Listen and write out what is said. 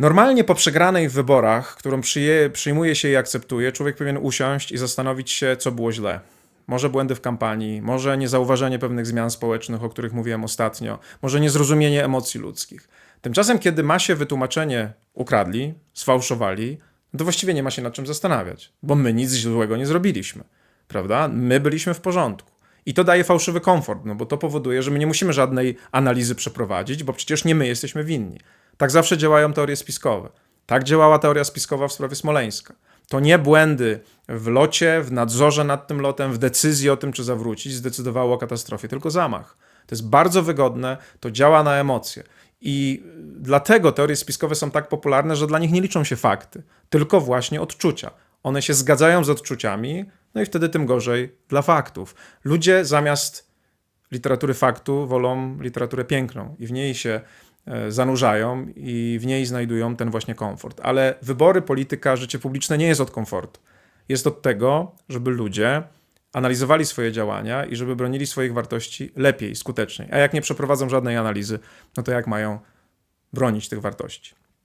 Normalnie po przegranej w wyborach, którą przyje, przyjmuje się i akceptuje, człowiek powinien usiąść i zastanowić się, co było źle. Może błędy w kampanii, może niezauważenie pewnych zmian społecznych, o których mówiłem ostatnio, może niezrozumienie emocji ludzkich. Tymczasem, kiedy ma się wytłumaczenie ukradli, sfałszowali, to właściwie nie ma się nad czym zastanawiać, bo my nic złego nie zrobiliśmy, prawda? My byliśmy w porządku. I to daje fałszywy komfort, no bo to powoduje, że my nie musimy żadnej analizy przeprowadzić, bo przecież nie my jesteśmy winni. Tak zawsze działają teorie spiskowe. Tak działała teoria spiskowa w sprawie Smoleńska. To nie błędy w locie, w nadzorze nad tym lotem, w decyzji o tym, czy zawrócić, zdecydowało o katastrofie, tylko zamach. To jest bardzo wygodne, to działa na emocje. I dlatego teorie spiskowe są tak popularne, że dla nich nie liczą się fakty, tylko właśnie odczucia. One się zgadzają z odczuciami, no i wtedy tym gorzej dla faktów. Ludzie zamiast literatury faktu wolą literaturę piękną i w niej się zanurzają i w niej znajdują ten właśnie komfort. Ale wybory, polityka, życie publiczne nie jest od komfortu. Jest od tego, żeby ludzie analizowali swoje działania i żeby bronili swoich wartości lepiej, skuteczniej. A jak nie przeprowadzą żadnej analizy, no to jak mają bronić tych wartości?